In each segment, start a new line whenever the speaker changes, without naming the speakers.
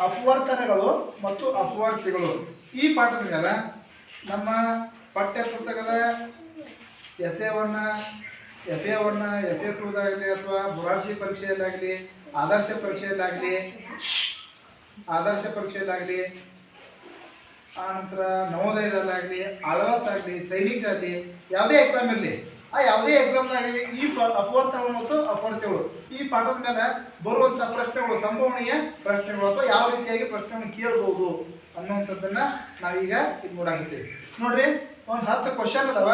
ಅಪವರ್ತನಗಳು ಮತ್ತು ಅಪವರ್ತಿಗಳು ಈ ಪಾಠದ ನಮ್ಮ ಪಠ್ಯ ಪುಸ್ತಕದ S A one F A one F A ಟೂದಾಗಲಿ ಅಥವಾ ಮೊರಾರ್ಜಿ ಪರೀಕ್ಷೆಯಲ್ಲಾಗಲಿ, ಆದರ್ಶ ಪರೀಕ್ಷೆಯಲ್ಲಾಗಲಿ ಆದರ್ಶ ಪರೀಕ್ಷೆಯಲ್ಲಾಗಲಿ, ಆ ನಂತರ ನವೋದಯದಲ್ಲಾಗಲಿ ಆಗಲಿ ಸೈನಿಕ ಆಗಲಿ ಯಾವುದೇ ಎಕ್ಸಾಮ್ ಇರಲಿ ಆ ಯಾವುದೇ ಎಕ್ಸಾಮ್ನಾಗಲಿ ಈ ಅಪವರ್ತನಗಳು ಮತ್ತು ಅಪವರ್ತಿಗಳು ಈ ಪಾಠದ ಮೇಲೆ ಬರುವಂಥ ಪ್ರಶ್ನೆಗಳು, ಸಂಭವನೀಯ ಪ್ರಶ್ನೆಗಳು ಅಥವಾ ಯಾವ ರೀತಿಯಾಗಿ ಪ್ರಶ್ನೆಗಳನ್ನು ಕೇಳಬಹುದು ಅನ್ನುವಂಥದ್ದನ್ನ ನಾವೀಗ ಇದು ನೋಡಾಕತ್ತೀವಿ. ನೋಡ್ರಿ, ಒಂದು ಹತ್ತು ಕ್ವಶನ್ ಅದಾವ.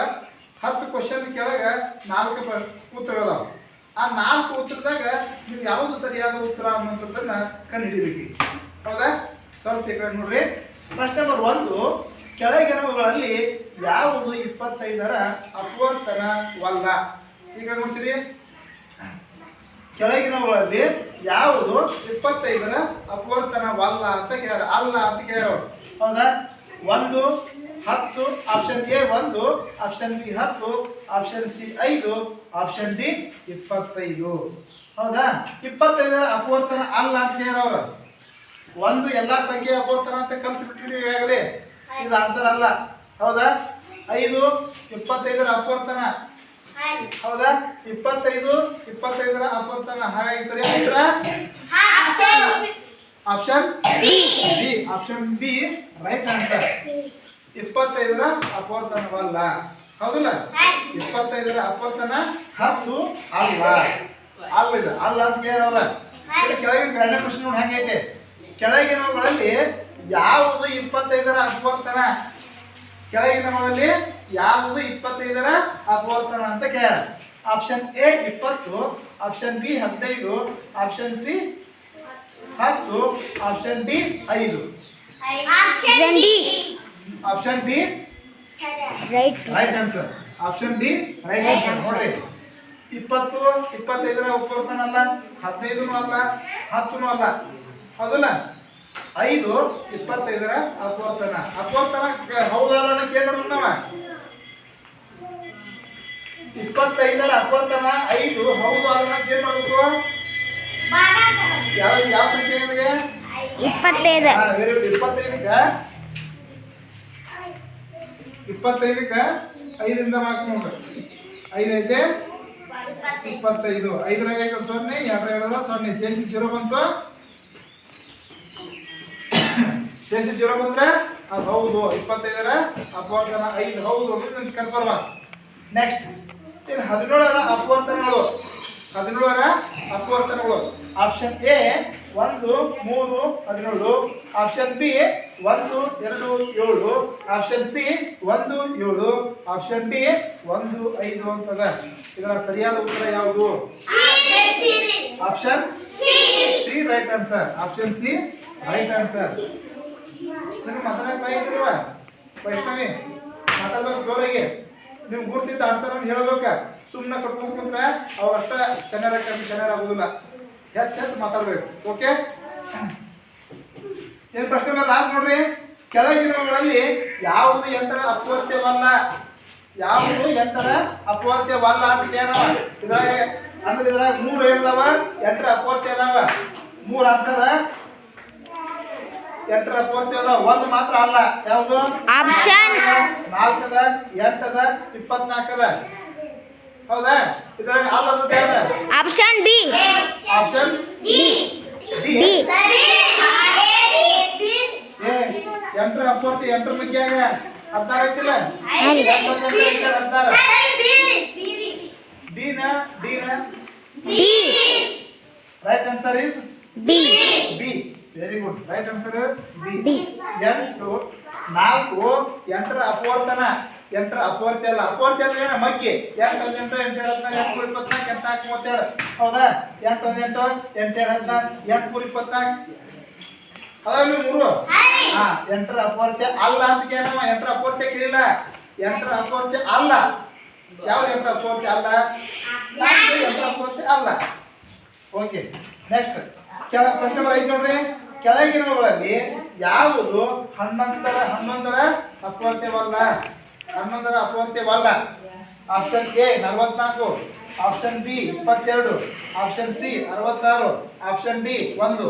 ಹತ್ತು ಕ್ವಶನ್ ಕೆಳಗೆ ನಾಲ್ಕು ಪ್ರ ಉತ್ತರಗಳದಾವ ಆ ನಾಲ್ಕು ಉತ್ತರದಾಗ ನೀವು ಯಾವುದು ಸರಿಯಾದ ಉತ್ತರ ಅನ್ನುವಂಥದ್ದನ್ನ ಕಂಡುಹಿಡಿಬೇಕು. ಹೌದಾ? ಸ್ವಲ್ಪ ನೋಡ್ರಿ. ಪ್ರಶ್ನೆ ನಂಬರ್ ಒಂದು, ಕೆಳಗಿನವುಗಳಲ್ಲಿ ಯಾವುದು ಇಪ್ಪತ್ತೈದರ ಅಪವರ್ತನವಲ್ಲ ಈಗ ನೋಡ್ಸಿರಿ. ಕೆಳಗಿನವುಗಳಲ್ಲಿ ಯಾವುದು ಇಪ್ಪತ್ತೈದರ ಅಪವರ್ತನವಲ್ಲ ಅಂತ ಕೇಳ ಅಲ್ಲ ಅಂತ ಕೇಳೋ ಹೌದಾ? ಒಂದು, ಹತ್ತು ಆಪ್ಷನ್ ಎ ಒಂದು ಆಪ್ಷನ್ ಬಿ ಹತ್ತು ಆಪ್ಷನ್ ಸಿ ಐದು ಆಪ್ಷನ್ ಡಿ ಇಪ್ಪತ್ತೈದು. ಹೌದಾ? ಇಪ್ಪತ್ತೈದರ ಅಪವರ್ತನ ಅಲ್ಲ ಅಂತ ಹೇಳೋರು ಒಂದು ಎಲ್ಲಾ ಸಂಖ್ಯೆ ಅಪವರ್ತನ ಅಂತ ಕಲ್ತು ಬಿಟ್ಟಿರಿ ಈಗಾಗಲೇ. ಇದು ಆನ್ಸರ್ ಅಲ್ಲ. ಹೌದಾ? ಐದು ಇಪ್ಪತ್ತೈದರ ಅಪವರ್ತನ. ಹೌದಾ? ಇಪ್ಪತ್ತೈದು ಇಪ್ಪತ್ತೈದರ ಅಪವರ್ತನ. ಹಾಗಾಗಿ ಸರಿ ಆಯ್ತರ option. B. Option B right answer. ಇಪ್ಪತ್ತೈದರ ಅಪವರ್ತನವಲ್ಲ. ಹೌದಲ್ಲ? ಇಪ್ಪತ್ತೈದರ ಅಪವರ್ತನ ಹತ್ತು ಅಲ್ಲ. ಅಲ್ಲ ಇದು. ಅಲ್ಲ ಅಂತ ಕೇಳಲ್ಲ ಕೆಳಗಿನ ಎರಡನೇ ಪ್ರಶ್ನೆ ನೋಡಿ ಹೆಂಗೈತೆ? ಕೆಳಗಿನವುಗಳಲ್ಲಿ ಯಾವುದು ಇಪ್ಪತ್ತೈದರ ಅಪವರ್ತನ? ಕೆಳಗಿನವುಗಳಲ್ಲಿ ಯಾವುದು ಇಪ್ಪತ್ತೈದರ ಅಪವರ್ತನ ಅಂತ ಕೇಳ. ಆಪ್ಷನ್ ಎ ಇಪ್ಪತ್ತು ಆಪ್ಷನ್ ಬಿ ಹದಿನೈದು ಆಪ್ಷನ್ ಸಿ ಹತ್ತು ಆಪ್ಷನ್ ಡಿ ಐದು. Option D
right
right answer option D right answer
ನೋಡಿ
ನೋಡ್ರಿ. ಇಪ್ಪತ್ತು ಇಪ್ಪತ್ತೈದರ ಅಪವರ್ತನ ಅಲ್ಲ ಹದಿನೈದು ಅಲ್ಲ ಹತ್ತು ಅಲ್ಲ. ಹೌದಲ್ಲ? ಐದು ಇಪ್ಪತ್ತೈದರ ಅಪವರ್ತನ. ಅಪವರ್ತನ ಕ- ಹೌದಲ್ಲ ಅನ್ನಕ್ಕೆ ಏನ್ ಮಾಡ್ಬೇಕು ನಾವ? ಇಪ್ಪತ್ತೈದರ ಅಪವರ್ತನ ಐದು ಹೌದು ಅಲ್ಲ ಅನ್ನಕ್ಕೆ ಏನ್ ಮಾಡ್ಬೇಕು? ಯಾವ ಯಾವ ಸಂಖ್ಯೆ ನಿಮಗೆ?
ಇಪ್ಪತ್ತೈದು.
ಇಪ್ಪತ್ತೈದಕ್ಕೆ? ಇಪ್ಪತ್ತೈದಕ್ಕೆ ಐದರಿಂದ ಹಾಕೊಂಡು ನೋಡ್ರಿ ಐದು ಐತೆ? ಇಪ್ಪತ್ತೈದು. ಐದರಾಗ ಐದು ಸೊನ್ನೆ? ಎರಡರಾಗ ಎರಡಲ್ಲ ಸೊನ್ನೆ? ಶೇಷಿ ಜೀರೋ ಬಂತು. ಶೇಷಿ ಜೀರೋ ಬಂದ್ರೆ? ಅದು ಹೌದು ಇಪ್ಪತ್ತೈದರ ಅಪವರ್ತನ ಐದು ಹೌದು ಅಂತ ಕನ್ಫರ್ಮ್ ನೆಕ್ಸ್ಟ್ ಇನ್ನು ಹದಿನೇಳರ ಅಪವರ್ತನಗಳು. ಹದಿನೇಳರ ಅಪವರ್ತನಗಳು. ಆಪ್ಷನ್ ಎ ಒಂದು ಮೂರು ಹದಿನೇಳು. ಆಪ್ಷನ್ ಬಿ ಒಂದು ಎರಡು ಏಳು. ಆಪ್ಷನ್ ಸಿ ಒಂದು ಏಳು. ಆಪ್ಷನ್ ಡಿ ಒಂದು ಐದು ಅಂತದ. ಇದರ ಸರಿಯಾದ ಉತ್ತರ ಯಾವುದು? Option C right answer option C right answer ನಿಮ್ಗೆ ಮಾತಾಡಕ್ ಇದ್ರವ ವೈಷ್ಣವಿ, ಮಾತಾಡ್ಬೇಕು ಜೋರಾಗಿ. ನೀವು ಗುರ್ತಿದ್ದ ಆನ್ಸರ್ ಅಂತ ಹೇಳ್ಬೇಕ. ಸುಮ್ಮನೆ ಕಟ್ಕೊಂಡು ಕುಂತ್ರೆ ಅವಷ್ಟ ಶನಿವಾರ ಕಮ್ಮಿ ಶನಿವಾರ ಆಗೋದಿಲ್ಲ. ಹೆಚ್ಚು ಹೆಚ್ಚು ಮಾತಾಡ್ಬೇಕು, ಓಕೆ? ಏನ್ ಪ್ರಶ್ನೆ ಮೇಲೆ ನಾಲ್ಕು ನೋಡ್ರಿ. ಕೆಳಗಿನವುಗಳಲ್ಲಿ ಯಾವುದು ಎಂತರ ಅಪವರ್ತ್ಯವಲ್ಲ ಯಾವುದು ಎಂತರ ಅಪವರ್ತ್ಯವಲ್ಲ ಅಂತ ಕೇಳವ ಇದ್ರಾಗ, ಅಂದ್ರೆ ಇದ್ರಾಗ ಮೂರು ಏನದಾವ? ಎಂಟರ ಅಪವರ್ತ್ಯ ಅದಾವ. ಮೂರು ಆನ್ಸರ್ ಎಂಟರ ಪೂರ್ತಿ ಅದ ಒಂದು ಮಾತ್ರ ಅಲ್ಲ. ಯಾವುದು?
ಆಪ್ಷನ್
ನಾಲ್ಕದ ಎಂಟದ ಇಪ್ಪತ್ನಾಲ್ಕದ. ಹೌದಾ? ಇದ್ರಾಗ ಅಲ್ಲದ ಯಾವ್ದ?
Option B
option D
D
ಏ ಎಂಟರ ಅಪೂರ್ತಿ ಎಂಟರ ಮುಗ್ಯಾಗ ಅಂತಾರ ಐತಿಲ್ಲ?
ಹೌದು.
ಎಂಟೊಂದ್ ಎಂಟು ಎಂಟು ಹತ್ತಾರ ಡಿನ ಡಿನ
D
right answer is
B
B very good right answer B. ಎಂಟು ನಾಲ್ಕು ಎಂಟರ ಅಪವರ್ತನ. ಎಂಟರ ಅಪವರ್ತಿ ಅಲ್ಲ ಅಪವರ್ತಿ ಅಂದ್ರೆ ಏನ? ಮಕ್ಕಿ ಎಂಟು ಒಂದು ಎಂಟು ಎಂಟು ಏಳು ಎಂಟು ಇಪ್ಪತ್ನಾಲ್ಕು ಎಂಟು ನಾಲ್ಕು ಮೂವತ್ತೇಳು. ಹೌದಾ? ಎಂಟು ಒಂದು ಎಂಟು ಎಂಟು ಏಳು ಹದಿನಾರು ಎಂಟು ಮೂರು ಇಪ್ಪತ್ನಾಲ್ಕು. ಅದಾವ ಮೂರು? ಹಾ ಎಂಟರ ಅಪವರ್ತಿ ಅಲ್ಲ ಅಂತ ಕೇಳಮ್ಮ. ಎಂಟರ ಅಪವರ್ತಿ ಕೇಳಿಲ್ಲ. ಎಂಟರ ಅಪವರ್ತಿ ಅಲ್ಲ. ಯಾವ ಎಂಟರ ಅಪವರ್ತಿ ಅಲ್ಲ? ನಾಲ್ಕು ಎಂಟರ ಅಪವರ್ತಿ ಅಲ್ಲ. ಓಕೆ ನೆಕ್ಸ್ಟ್ ಕೆಳ ಪ್ರಶ್ನೆ ಬರ ಐದು ನೋಡ್ರಿ. ಕೆಳಗಿನವುಗಳಲ್ಲಿ ಯಾವುದು? ಹನ್ನೊಂದರ ಹನ್ನೊಂದರ ಅಪವರ್ತ್ಯವಲ್ಲ ಹನ್ನೊಂದರ ಅಪವರ್ತ್ಯವಲ್ಲ ಆಪ್ಷನ್ ಎ ನಲವತ್ನಾಲ್ಕು ಆಪ್ಷನ್ ಬಿ ಇಪ್ಪತ್ತೆರಡು ಆಪ್ಷನ್ ಸಿ ಅರವತ್ತಾರು ಆಪ್ಷನ್ ಡಿ ಒಂದು.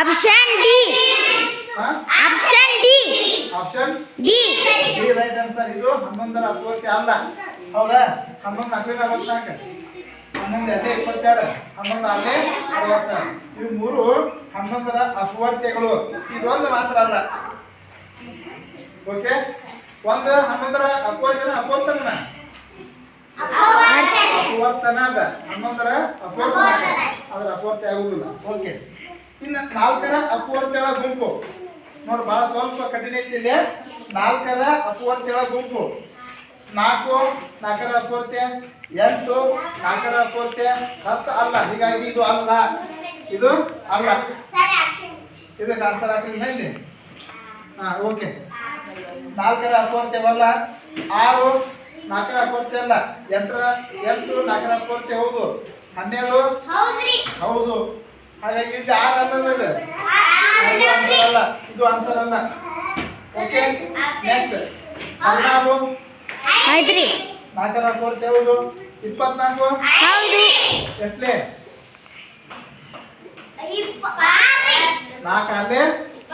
Option D option D
option
D
D right answer ಇದು ಹನ್ನೊಂದರ ಅಪವರ್ತ್ಯ ಅಲ್ಲ. ಹೌದಾ? ಹನ್ನೊಂದು ನಾಲ್ಕು ಅರವತ್ನಾಲ್ಕು. ಹನ್ನೊಂದು ಎರಡೇ ಇಪ್ಪತ್ತೆರಡು, ಹನ್ನೊಂದು ನಾಲ್ಕೇ ಅರವತ್ತಾರು ಇವು ಮೂರು ಹನ್ನೊಂದರ ಅಪವರ್ತ್ಯಗಳು ಇದೊಂದು ಮಾತ್ರ ಅಲ್ಲ. ಓಕೆ ಒಂದು ಹನ್ನೊಂದರ ಅಪವರ್ತನ ಅಪವರ್ತನ ಅಪವರ್ತನ ಅದ. ಹನ್ನೊಂದರ ಅಪವರ್ತನ ಅದರ ಅಪವರ್ತಿ ಆಗುದಿಲ್ಲ. ಓಕೆ ಇನ್ನು ನಾಲ್ಕರ ಅಪವರ್ತಿಗಳ ಗುಂಪು. ನೋಡಿ, ಬಹಳ ಸ್ವಲ್ಪ ಕಠಿಣ ಐತಿ ಇಲ್ಲಿ. ನಾಲ್ಕರ ಅಪವರ್ತಿಗಳ ಗುಂಪು. ನಾಲ್ಕು, ನಾಲ್ಕರ ಅಪವರ್ತ್ಯ ಎಂಟು ಕಾಕರ ಅಪವರ್ತ್ಯ ಹತ್ತು ಅಲ್ಲ. ಹೀಗಾಗಿ ಇದು ಅಲ್ಲ. ಇದು ಅಲ್ಲ. ಇದಕ್ಕೆ ಆನ್ಸರ್ ಹಾಕಲಿಲ್ಲ ಹೇಳಿ. ಹಾ ಓಕೆ ನಾಲ್ಕರ ಅಪವರ್ತ್ಯವಲ್ಲ ಆರು ನಾಲ್ಕರ ಅಪವರ್ತ್ಯ ಅಲ್ಲ. ಎಂಟರ ಎಂಟು ನಾಲ್ಕರ ಅಪವರ್ತ್ಯ ಹೌದು. ಹನ್ನೆರಡು. ಹೌದು. ಹಾಗಾಗಿ ಇದು ಆರು ಅಲ್ಲ ಅಲ್ಲ ಇದು ಆನ್ಸರ್ ಅಲ್ಲ. ಓಕೆ ನೆಕ್ಸ್ಟ್ ಹದಿನಾರು. ನಾಲ್ಕರ ಕೋರ್ಸ್ ಹೌದು ಇಪ್ಪತ್ನಾಲ್ಕು?
ಹೌದು.
ಎಷ್ಟಲೇ ನಾಲ್ಕು ಅಲ್ಲೇ?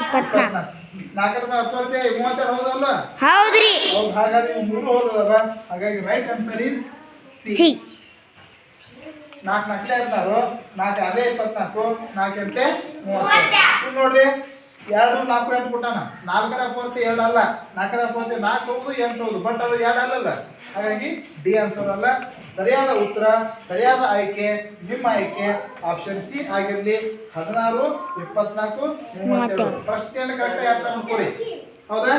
ಇಪ್ಪತ್ನಾಲ್ಕು.
ನಾಲ್ಕರ ಅಪವರ್ತ್ಯ ಮೂವತ್ತೆರಡು ಹೌದಲ್ಲ?
ಹೌದ್ರಿ.
ಹೌದು ಹಾಗಾದ್ರೆ ಇವು ಮೂರು ಹೌದಲ್ಲ ಹಾಗಾಗಿ right answer is C
C.
ನಾಲ್ಕು ನಾಲ್ಕಲೆ ಹದಿನಾರು ನಾಲ್ಕು ಅದೇ ಇಪ್ಪತ್ನಾಲ್ಕು ನಾಲ್ಕು ಎಂಟೆ ಮೂವತ್ತು. ನೋಡ್ರಿ. ಎರಡು ನಾಲ್ಕು ಎಂಟು ಕೊಟ್ಟಾನ. ನಾಲ್ಕರ ಪೂರ್ತಿ ಎರಡು ಅಲ್ಲ. ನಾಲ್ಕರ ಪೂರ್ತಿ ನಾಲ್ಕು ಹೌದು ಎಂಟು ಹೌದು ಬಟ್ ಅದು ಎರಡು ಅಲ್ಲಲ್ಲ. ಹಾಗಾಗಿ ಡಿ ಆನ್ಸರ್ ಅಲ್ಲ. ಸರಿಯಾದ ಉತ್ತರ ಸರಿಯಾದ ಆಯ್ಕೆ ನಿಮ್ಮ ಆಯ್ಕೆ ಆಪ್ಷನ್ ಸಿ ಆಗಿರಲಿ ಹದಿನಾರು ಇಪ್ಪತ್ನಾಲ್ಕು ಮೂವತ್ತೆರಡು. ಪ್ರಶ್ನೆಯನ್ನು ಕರೆಕ್ಟಾಗಿ ಅರ್ಥ ಮಾಡ್ಕೊಡಿ. ಹೌದಾ?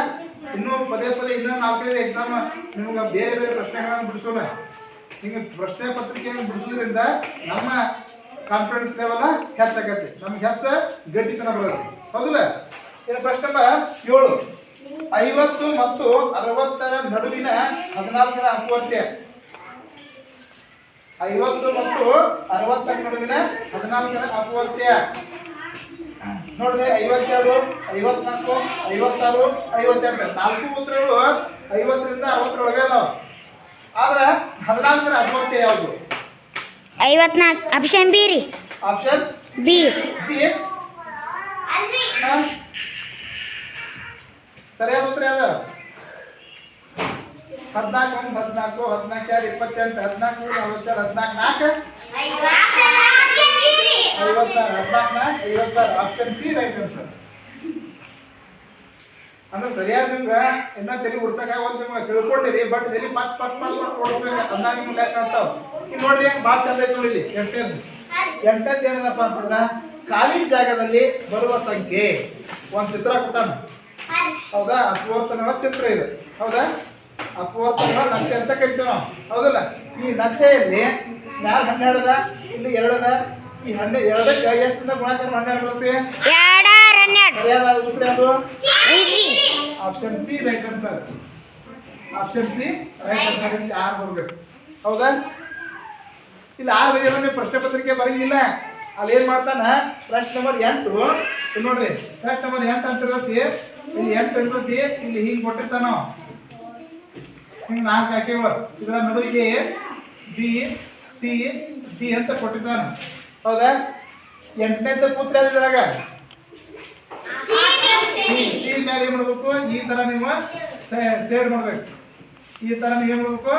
ಇನ್ನೂ ಪದೇ ಪದೇ ಇನ್ನೂ ನಾಲ್ಕೈದು ಎಕ್ಸಾಮ್ ನಿಮ್ಗೆ ಬೇರೆ ಬೇರೆ ಪ್ರಶ್ನೆಗಳನ್ನು ಬಿಡಿಸೋಣ. ಹಿಂಗೆ ಪ್ರಶ್ನೆ ಪತ್ರಿಕೆಯನ್ನು ಬಿಡಿಸೋದ್ರಿಂದ ನಮ್ಮ ಕಾನ್ಫಿಡೆನ್ಸ್ ಲೆವೆಲ್ ಹೆಚ್ಚಾಗತ್ತೆ. ನಮ್ಗೆ ಹೆಚ್ಚ ಗಟ್ಟಿತನ ಬರುತ್ತೆ. ಹೌದಲ್ಲ? ಇನ್ನು ಪ್ರಶ್ನೆ ನಂಬರ್ ಏಳು. ಐವತ್ತು ಮತ್ತು ಅರವತ್ತರ ನಡುವಿನ ಹದಿನಾಲ್ಕರ ಅಪವರ್ತ್ಯ ಐವತ್ತು ಮತ್ತು ಅರವತ್ತರ ನಡುವಿನ ಹದಿನಾಲ್ಕರ ಅಪವರ್ತ್ಯ ನೋಡ್ರಿ ಐವತ್ತೆರಡು ಐವತ್ನಾಲ್ಕು ಐವತ್ತಾರು ಐವತ್ತೆಂಟು. ನಾಲ್ಕು ಉತ್ತರಗಳು ಐವತ್ತರಿಂದ ಅರವತ್ತರೊಳಗೆ ಅದಾವ. ಆದ್ರೆ ಹದಿನಾಲ್ಕರ ಅಪವರ್ತ್ಯ ಯಾವುದು?
ಐವತ್ನಾಲ್ಕು. ಆಪ್ಷನ್ ಬಿ ರೀ.
Option
B.
ಬಿ. ಸರಿಯಾದ ಉತ್ತರ ಯಾವ್ದು? ಹದಿನಾಲ್ಕು ಒಂದು, ಹದಿನಾಲ್ಕು ಹದಿನಾಲ್ಕು, ಎರಡು, ಇಪ್ಪತ್ತೆಂಟು, ಹದಿನಾಲ್ಕು, ಮೂರು, ನಲವತ್ತೆರಡು, ಹದಿನಾಲ್ಕು, ನಾಲ್ಕು? ಐವತ್ತಾರು, ಹದಿನಾಲ್ಕು, ನಾಲ್ಕು, ಐವತ್ತಾರು. ಆಪ್ಷನ್ ಸಿ ರೈಟ್ ಆನ್ಸರ್ ಅಂದ್ರೆ ಸರಿಯಾದ ನಿಮ್ಗೆ ಇನ್ನೂ ತಲೆ ಆಗೋದು ನಿಮ್ಗೆ ತಿಳ್ಕೊಂಡಿರಿ ಬಟ್ ತಲೆ ಪಟ್ ಪಟ್ ಪಟ್ ಪಟ್ ಓಡಿಸ್ಬೇಕು ಅಂದಾಗ ನಿಮ್ಗೆ ಲೆಕ್ಕ ಆಗ್ತಾವ. ಈಗ ನೋಡ್ರಿ, ಭಾಳ ಚಂದ ಐತೆ ನೋಡಿಲಿ ಎಂಟನೇದು. ಎಂಟನೇದು ಏನದಪ್ಪ ಅಂತಂದ್ರೆ ಖಾಲಿ ಜಾಗದಲ್ಲಿ ಬರುವ ಸಂಖ್ಯೆ. ಒಂದು ಚಿತ್ರ ಕೊಟ್ಟಾನ ಹೌದಾ? ಅಪವರ್ತನಗಳ ಚಿತ್ರ ಇದೆ. ಹೌದಾ? ಅಪವರ್ತನಗಳ ನಕ್ಷೆ ಅಂತ ಕರಿತೀವಿ ನಾವು. ಹೌದಲ್ಲ? ಈ ನಕ್ಷೆಯಲ್ಲಿ ಮ್ಯಾಲ ಹನ್ನೆರಡದ ಇಲ್ಲಿ ಎರಡದ ಈ ಹನ್ನೆ ಎರಡಕ್ಕೆ ಎಷ್ಟರಿಂದ ಗುಣಾಕಾರ ಹನ್ನೆರಡು ಬರುತ್ತೆ. ಸರಿಯಾದ ಉತ್ತರ ಅದು option C right answer option C right answer ಅಂತ ಆರು ಬರಬೇಕು. ಹೌದಾ? ಇಲ್ಲಿ ಆರು ಬಗೆದ ನೀವು ಪ್ರಶ್ನೆ ಪತ್ರಿಕೆ ಬರಂಗಿಲ್ಲ ಅಲ್ಲಿ ಏನ್ ಮಾಡ್ತಾನ? ಪ್ರಶ್ನೆ ನಂಬರ್ ಎಂಟು. ನೋಡ್ರಿ. ಪ್ರಶ್ನೆ ನಂಬರ್ ಎಂಟು ಅಂತ ಇರ್ತೈತಿ. ಇಲ್ಲಿ ಎಂಟು ಇರ್ತೈತಿ. ಇಲ್ಲಿ ಹಿಂಗ್ ಕೊಟ್ಟಿರ್ತಾನ? ಹಿಂಗ್ ನಾಲ್ಕು ಆಯ್ಕೆಗಳು. ಇದರ ನಡುವಿಗೆ ಬಿ ಸಿ ಡಿ ಅಂತ ಕೊಟ್ಟಿರ್ತಾನ. ಹೌದಾ? ಎಂಟನೇ ಪುತ್ರ ಇದ್ರಾಗ? ಸಿ ಸಿ ಮೇಲೆ ಏನ್ ಮಾಡ್ಬೇಕು? ಈ ತರ ನೀವು ಸೇಡ್ ಮಾಡ್ಬೇಕು. ಈ ತರ ನೀವು ಏನ್ ಮಾಡ್ಬೇಕು?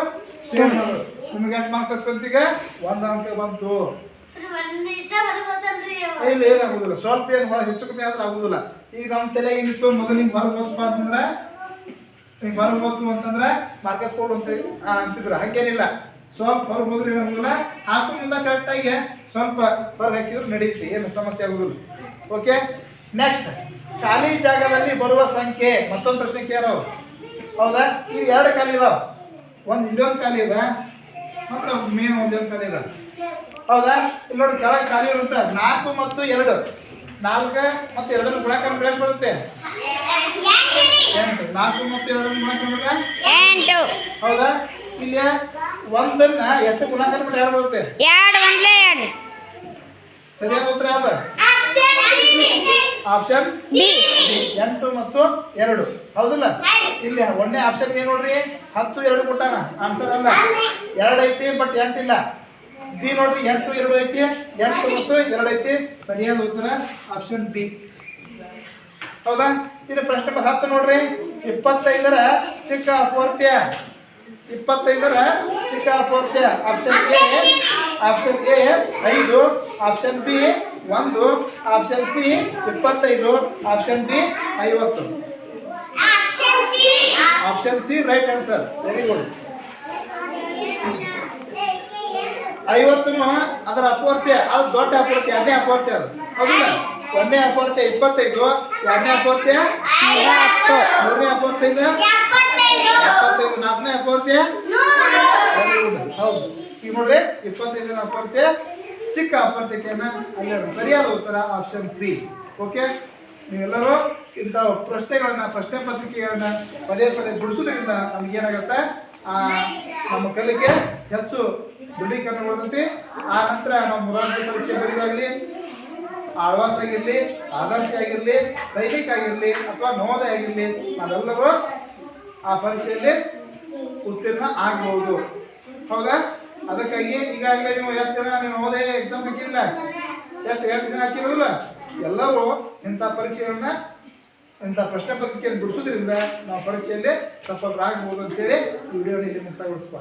ಸೇಡ್ ಮಾಡ್ಬೇಕು. ನಿಮ್ಗೆ ಎಷ್ಟು ಮಾರ್ಕ್ ಕಸ್ಕೊಂತೀಗ ಒಂದ್ ಅಂಕ ಬಂತು. ಇಲ್ಲ ಏನಾಗುದಿಲ್ಲ ಸ್ವಲ್ಪ ಏನು ಹೆಚ್ಚು ಕಮ್ಮಿ ಆದ್ರೆ ಆಗುದಿಲ್ಲ. ಈಗ ನಮ್ಮ ತಲೆಗೆ ಏನಿತ್ತು, ಮೊದಲು ಹಿಂಗೆ ಹೋಗ್ತಪ್ಪ ಅಂತಂದ್ರೆ, ಹಿಂಗೆ ಹೋಗ್ತು ಅಂತಂದ್ರೆ ಮಾರ್ಕಸ್ ಕೊಡು ಅಂತ ಅಂತಿದ್ರು. ಹಂಗೇನಿಲ್ಲ. ಸ್ವಲ್ಪ ಹೊರಗೆ ಹೋದ್ರೆ ಏನಾಗುದಿಲ್ಲ. ಹಾಕು ಮುಂದೆ ಕರೆಕ್ಟಾಗಿ ಸ್ವಲ್ಪ ಹೊರಗೆ ಹಾಕಿದ್ರು ನಡೆಯುತ್ತೆ ಏನು ಸಮಸ್ಯೆ ಆಗುದಿಲ್ಲ. ಓಕೆ ನೆಕ್ಸ್ಟ್ ಖಾಲಿ ಜಾಗದಲ್ಲಿ ಬರುವ ಸಂಖ್ಯೆ. ಮತ್ತೊಂದು ಪ್ರಶ್ನೆ ಕೇಳವು ಹೌದಾ? ಈಗ ಎರಡು ಖಾಲಿ ಇದಾವ. ಒಂದು ಇಲ್ಲೊಂದು ಖಾಲಿ ಇದೆ. ಮತ್ತು ಮೇನ್ ಒಂದೊಂದು ಖಾಲಿ ಇದೆ. ಹೌದಾ? ಇಲ್ಲಿ ನೋಡಿ ಕೆಳಗೆ ಖಾಲಿ ಇರುತ್ತೆ. ನಾಲ್ಕು ಮತ್ತು ಎರಡು. ನಾಲ್ಕು ಮತ್ತು ಎರಡನ್ನು ಗುಣಾಕಾರ ಎಷ್ಟು ಬರುತ್ತೆ? ಎಂಟು. ನಾಲ್ಕು ಮತ್ತು ಎರಡನ್ನು ಗುಣಾಕಾರ
ಎಂಟು.
ಹೌದಾ? ಇಲ್ಲಿ ಒಂದನ್ನ ಎಷ್ಟು ಗುಣಾಕಾರ ಮಾಡಿ ಎರಡು ಬರುತ್ತೆ.
ಎರಡು ಒಂದ್ಲೆ ಎರಡು.
ಸರಿಯಾದ ಉತ್ತರ ಯಾವ್ದು? Option
B.
ಎಂಟು ಮತ್ತು ಎರಡು. ಹೌದಿಲ್ಲ? ಇಲ್ಲಿ ಒಂದನೇ ಆಪ್ಷನ್ ಏನ್ ನೋಡ್ರಿ ಹತ್ತು ಎರಡು ಕೊಟ್ಟಾನ? ಆನ್ಸರ್ ಅಲ್ಲ. ಎರಡು ಐತಿ ಬಟ್ ಎಂಟಿಲ್ಲ. ಬಿ ನೋಡ್ರಿ ಎಂಟು ಎರಡು ಐತಿ ಎಂಟು ಮತ್ತು ಎರಡು ಐತಿ. ಸರಿಯಾದ ಉತ್ತರ ಆಪ್ಷನ್ ಬಿ ಹೌದಾ? ಇನ್ನು ಪ್ರಶ್ನೆ ನಂಬರ್ ಹತ್ತು ನೋಡ್ರಿ. ಇಪ್ಪತ್ತೈದರ ಚಿಕ್ಕ ಅಪೂರ್ತ್ಯ. ಇಪ್ಪತ್ತೈದರ ಚಿಕ್ಕ ಅಪೂರ್ತ್ಯ. ಆಪ್ಷನ್ ಎ ಆಪ್ಷನ್ ಎ ಐದು ಆಪ್ಷನ್ ಬಿ ಒಂದು ಆಪ್ಷನ್ ಸಿ ಇಪ್ಪತ್ತೈದು ಆಪ್ಷನ್ ಡಿ ಐವತ್ತು. Option C right answer very good ಐವತ್ತನು ಅದರ ಅಪೂರ್ತಿ ಅದು ದೊಡ್ಡ ಅಪೂರ್ತಿ ಎರಡನೇ ಅಪೂರ್ತಿ ಅದು. ಹೌದಿಲ್ಲ? ಒಂದನೇ ಅಪೂರ್ತಿ ಇಪ್ಪತ್ತೈದು ಎರಡನೇ ಅಪೂರ್ತಿ ಮೂರನೇ ಅಪೂರ್ತಿಯಿಂದ ಎಪ್ಪತ್ತೈದು. ನಾಲ್ಕನೇ ಅಪೂರ್ತಿ. ಹೌದು. ಈಗ ನೋಡ್ರಿ ಇಪ್ಪತ್ತೈದನೇ ಅಪೂರ್ತಿ ಚಿಕ್ಕ ಅಪೂರ್ತಿಕೆಯನ್ನ ಅಲ್ಲಿ ಅದು ಸರಿಯಾದ ಉತ್ತರ ಆಪ್ಷನ್ ಸಿ ಓಕೆ ನೀವೆಲ್ಲರೂ ಇಂಥ ಪ್ರಶ್ನೆಗಳನ್ನ ಪ್ರಶ್ನೆ ಪತ್ರಿಕೆಗಳನ್ನ ಪದೇ ಪದೇ ಬಿಡಿಸೋದ್ರಿಂದ ನಮಗೇನಾಗತ್ತೆ? ಆ ನಮ್ಮ ಕಲಿಕೆ ಹೆಚ್ಚು ದೃಢೀಕರಣಗೊಳ್ತೈತಿ ಆ ನಂತರ ನಾವು ಮುರಾರ್ಜಿ ಪರೀಕ್ಷೆ ಬರೆಯೋದಾಗಲಿ ಆಳ್ವಾಸ್ ಆಗಿರಲಿ ಆದರ್ಶ ಆಗಿರಲಿ ಸೈನಿಕ ಆಗಿರಲಿ ಅಥವಾ ನವೋದಯ ಆಗಿರಲಿ ನಾವೆಲ್ಲರೂ ಆ ಪರೀಕ್ಷೆಯಲ್ಲಿ ಉತ್ತೀರ್ಣ ಆಗಬಹುದು ಹೌದಾ? ಅದಕ್ಕಾಗಿ ಈಗಾಗಲೇ ನೀವು ಎಷ್ಟು ಜನ ನೀವು ನವೋದಯ ಎಕ್ಸಾಮ್ ಹಾಕಿಲ್ಲ? ಎಷ್ಟು ಎಷ್ಟು ಜನ ಹಾಕಿರೋದಿಲ್ಲ? ಎಲ್ಲರೂ ಇಂಥ ಪರೀಕ್ಷೆಗಳನ್ನ, ಇಂಥ ಪ್ರಶ್ನೆ ಪತ್ರಿಕೆಯನ್ನು ಬಿಡಿಸೋದ್ರಿಂದ ನಾವು ಪರೀಕ್ಷೆಯಲ್ಲಿ ಸಫಲರಾಗ್ಬೋದು ಅಂತೇಳಿ ಈ ವಿಡಿಯೋನ ಇಲ್ಲಿ ಮುಕ್ತಾಯಗೊಳಿಸ್ಬಾ.